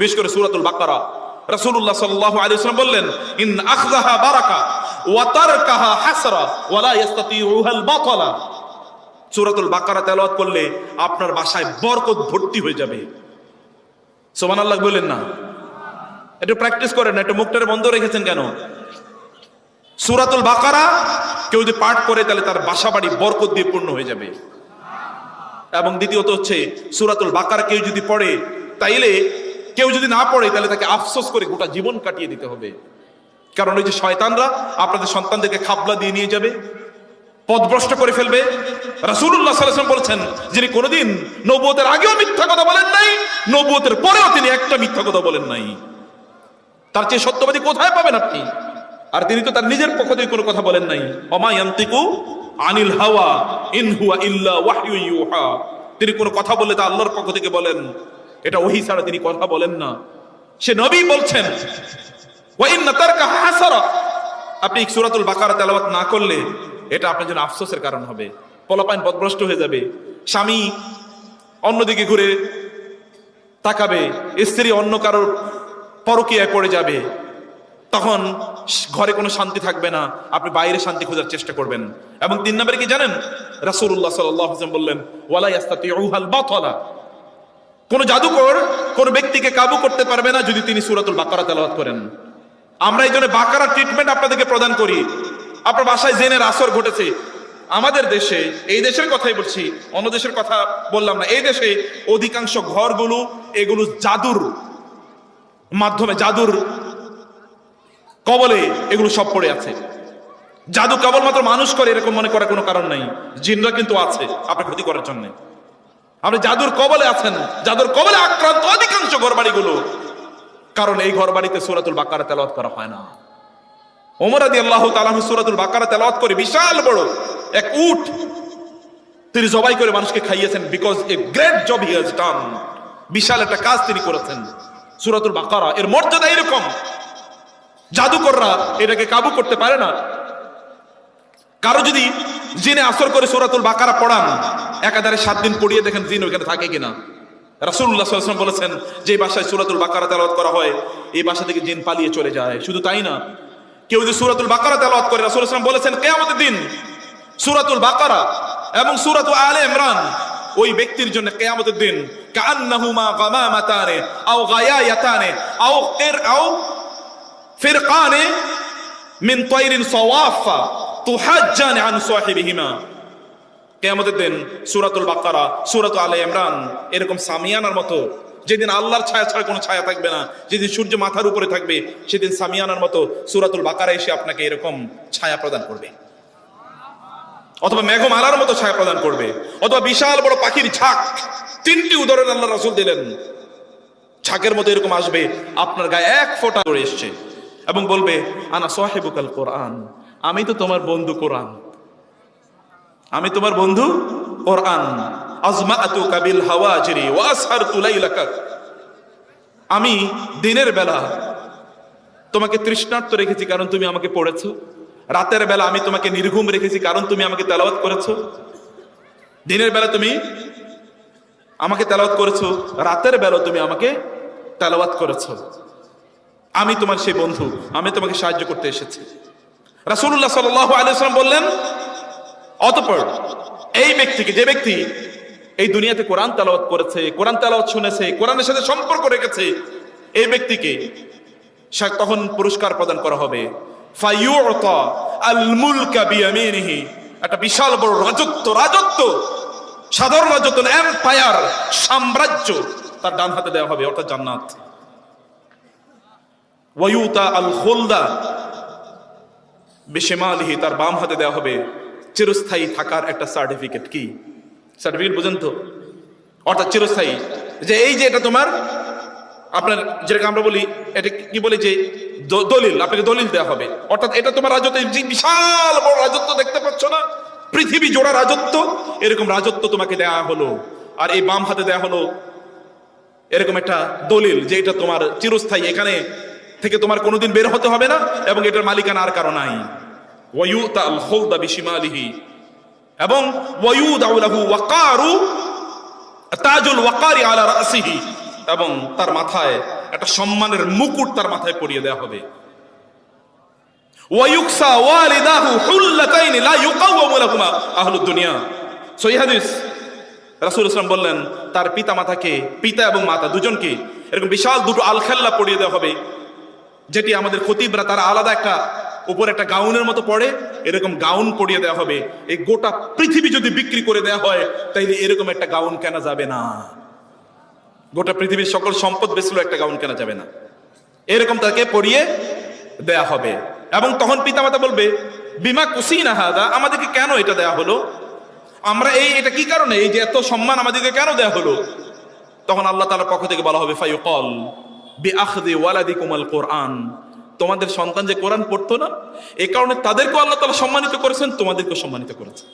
বিশেষ করে সুরাতুল বাকারা। রাসূলুল্লাহ সাল্লাল্লাহু আলাইহি ওয়াসাল্লাম বললেন, ইন আখযাহা বারাকা ওয়া তারকাহা হাসরা ওয়া লা ইস্তাতিউহাল বাতালা। সূরাতুল বাকারা তেলাওয়াত করলে আপনার বাসায় বরকত ভর্তি হয়ে যাবে। সুবহানাল্লাহ বললেন না। একটু প্র্যাকটিস করেন না একটু মুখটারে বন্ধ রেখেছেন কেন? সুরাতুল বাকারা কেউ যদি পাঠ করে, তাহলে তার বাসা বাড়ি বরকত দিয়ে পূর্ণ হয়ে যাবে। এবং দ্বিতীয়ত হচ্ছে, সুরাতুল বাকারা কেউ যদি পড়ে, তাইলে কেউ যদি না পড়ে, তাহলে তাকে আফসোস করে গোটা জীবন কাটিয়ে দিতে হবে। কারণ ওই যে শয়তানরা আপনাদের সন্তানদেরকে খাবলা দিয়ে নিয়ে যাবে, পদভ্রষ্ট করে ফেলবে। আলাইহি ওয়াসাল্লাম বলেছেন, যিনি কোনোদিন নবুয়তের আগেও মিথ্যা কথা বলেন নাই, নবুয়তের পরেও তিনি একটা মিথ্যা কথা বলেন নাই। তার চেয়ে সত্যবাদী কোথায় পাবেন আপনি? আর তিনি তো তার নিজের পক্ষ থেকে কোনো কথা বলেন নাই। অমা ইয়ান্তিকু আনিল হাওয়া, ইন হুয়া ইল্লা ওয়াহয়ু তিনি কোনো কথা বললে তা আল্লাহর পক্ষ থেকে বলেন। এটা ওহি ছাড়া তিনি কথা বলেন না। সে নবী বলছেন আপনি সুরাতুল বাকারা তেলাওয়াত না করলে এটা আপনার জন্য আফসোসের কারণ হবে। পলাপাইন পথভ্রষ্ট হয়ে যাবে। স্বামী অন্যদিকে ঘুরে তাকাবে, স্ত্রী অন্য কারোর পরকীয়ায় পড়ে যাবে। তখন ঘরে কোনো শান্তি থাকবে না। আপনি বাইরে শান্তি খোঁজার চেষ্টা করবেন। এবং তিন নম্বরে কি জানেন? আলাইহি ওয়াসাল্লাম বললেন, ওয়ালা ইয়াস্তাতিউহাল বাতলা। কোন জাদুকর কোন ব্যক্তিকে কাবু করতে পারবে না যদি তিনি সূরাতুল বাকারা তেলাওয়াত করেন। আমরা এই জন্য বাকারা ট্রিটমেন্ট আপনাদেরকে প্রদান করি। আপনার বাসায় জেনের আসর ঘটেছে। আমাদের দেশে, এই দেশের কথাই বলছি, অন্য দেশের কথা বললাম না, এই দেশে অধিকাংশ ঘরগুলো এগুলো জাদুর মাধ্যমে, জাদুর কবলে এগুলো সব পড়ে আছে। জাদু কেবলমাত্র মানুষ করে এরকম মনে করার কোনো কারণ নাই। জিনরা কিন্তু আছে আপনার ক্ষতি করার জন্য। আপনি জাদুর কবলে আছেন। জাদুর কবলে আক্রান্ত অধিকাংশ ঘরবাড়িগুলো। কারণ এই ঘরবাড়িতে সুরাতুল বাকারা তেলাওয়াত করা হয় না। ওমর আদি আল্লাহ তালাহ সুরাতুল বাকারা তেলাওয়াত করে বিশাল বড় এক উট তিনি জবাই করে মানুষকে খাইয়েছেন because a great job he has done বিশাল একটা কাজ তিনি করেছেন। সুরাতুল বাকারা, এর মর্যাদা এরকম। জাদুকররা এটাকে কাবু করতে পারে না। কারও যদি জিনে আসর করে সুরাতুল বাকারা পড়ান, একাধারে সাত দিন পড়িয়ে দেখেন জিন ওইখানে থাকে কিনা। ওয়াসাল্লাম বলেছেন, যে বাসায় সুরাতুল বাকারা তেলাওয়াত করা হয়, এই বাসা থেকে জিন পালিয়ে চলে যায়। শুধু তাই না, কেউ যদি সুরাতুল বাকারা তেলাওয়াত করে আলাইহি ওয়াসাল্লাম বলেছেন, কিয়ামতের দিন সুরাতুল বাকারা এবং সূরাতুল আলে ইমরান, ওই ব্যক্তির জন্য কেয়ামতের দিন কান্নাহুমা গামামাতানে, আও গায়ায়াতানে, আও কির, আও ফিরকানে মিন তাইরিন সাওয়াফা তুহাজ্জান দিন সুরাতুল বাকারা, সুরাত আলে ইমরান, এরকম সামিয়ানার মতো, যেদিন আল্লাহর ছায়া ছাড়া কোনো ছায়া থাকবে না, যেদিন সূর্য মাথার উপরে থাকবে, সেদিন সামিয়ানার মতো সুরাতুল বাকারা এসে আপনাকে এরকম ছায়া প্রদান করবে। অথবা মেঘমালার মতো ছায়া প্রদান করবে। অথবা বিশাল বড় পাখির ঝাঁক, তিনটি উদাহরণ আল্লাহ রাসূল দিলেন। ঝাঁকের মতো এরকম আসবে, আপনার গায়ে এক ফোঁটা করে এসছে এবং বলবে, আনা সাহেবুকাল কোরআন। আমি তো তোমার বন্ধু কোরআন। আমি তোমার বন্ধু কোরআন। কাবিল আমি দিনের বেলা তোমাকে তৃষ্ণার্ত রেখেছি কারণ তুমি আমাকে পড়েছো। রাতের বেলা আমি তোমাকে নির্ঘুম রেখেছি কারণ তুমি আমাকে তেলাওয়াত করেছ। দিনের বেলা তুমি আমাকে তেলাওয়াত করেছ, রাতের বেলা তুমি আমাকে তেলাওয়াত করেছ। আমি তোমার সেই বন্ধু, আমি তোমাকে সাহায্য করতে এসেছি। রাসূলুল্লাহ সাল্লাল্লাহু আলাইহি ওয়াসাল্লাম বললেন, অতঃপর এই ব্যক্তিকে, যে ব্যক্তি এই দুনিয়াতে কোরআন তেলাওয়াত করেছে, কোরআন তেলাওয়াত শুনেছে, কোরআনের সাথে সম্পর্ক রেখেছে, এই ব্যক্তিকে তখন পুরস্কার প্রদান করা হবে। একটা বিশাল বড় রাজত্ব রাজত্ব, সাধারণ রাজত্ব, এম্পায়ার, সাম্রাজ্য তার ডান হাতে দেওয়া হবে, অর্থাৎ জান্নাত। ওয়ুতা আল খোলদা বেশেমালিহি তার বাম হাতে দেওয়া হবে। চিরস্থায়ী থাকার একটা সার্টিফিকেট কি? সার্টিফিকেট বুঝেন তো? অর্থাৎ চিরস্থায়ী। যে এই যে এটা তোমার, আপনার যেটাকে আমরা বলি, এটা কি বলি যে দলিল, আপনাকে দলিল দেওয়া হবে। অর্থাৎ এটা তোমার রাজত্ব বিশাল বড় রাজত্ব দেখতে পাচ্ছ না? পৃথিবী জোড়া রাজত্ব, এরকম রাজত্ব তোমাকে দেয়া হলো। আর এই বাম হাতে দেয়া হলো, এরকম একটা দলিল যে এটা তোমার চিরস্থায়ী। এখানে থেকে তোমার কোনোদিন বের হতে হবে না এবং এটার মালিকানা আর কারও নাই। ওয়ুতা আল খোলদা বিশিমালিহি। এবং ওয়ুদাউ লাহু ওয়াকারু তাজুল ওয়াকারি আলা রাসিহি। এবং তার মাথায় একটা সম্মানের মুকুট তার মাথায় পরিয়ে দেওয়া হবে। ওয়ায়ুকসা ওয়ালিদাহু হুল্লাতাইনি লা ইউকাওয়ামু লাহুমা আহলুদ দুনিয়া। সহিহ হাদিস। রাসূল ইসলাম বললেন, তার পিতা মাতাকে পিতা এবং মাতা দুজনকে এরকম বিশাল দুটো আলখাল্লা পরিয়ে দেওয়া হবে। যেটি আমাদের খতিবরা তারা আলাদা একটা উপর একটা গাউনের মতো পড়ে, এরকম গাউন পরিয়ে দেওয়া হবে। এই গোটা পৃথিবী যদি বিক্রি করে দেওয়া হয়, তাইলে এরকম একটা গাউন কেনা যাবে না। গোটা পৃথিবীর সকল সম্পদ বেচলো একটা গাউন কেনা যাবে না। এরকম তাকে পরিয়ে দেয়া হবে। এবং তখন পিতামাতা বলবে, বিমা কুসিনা হাদা, আমাদেরকে কেন এটা দেয়া হলো? আমরা এই, এটা কি কারণে? এই যে এত সম্মান আমাদেরকে কেন দেয়া হলো? তখন আল্লাহ তাআলার পক্ষ থেকে বলা হবে, ফায়ুকল। ওয়ালাদি কুমাল কোরআন। তোমাদের সন্তান যে কোরআন পড়তো না, এ কারণে তাদেরকেও আল্লাহ তালা সম্মানিত করেছেন, তোমাদেরকেও সম্মানিত করেছেন।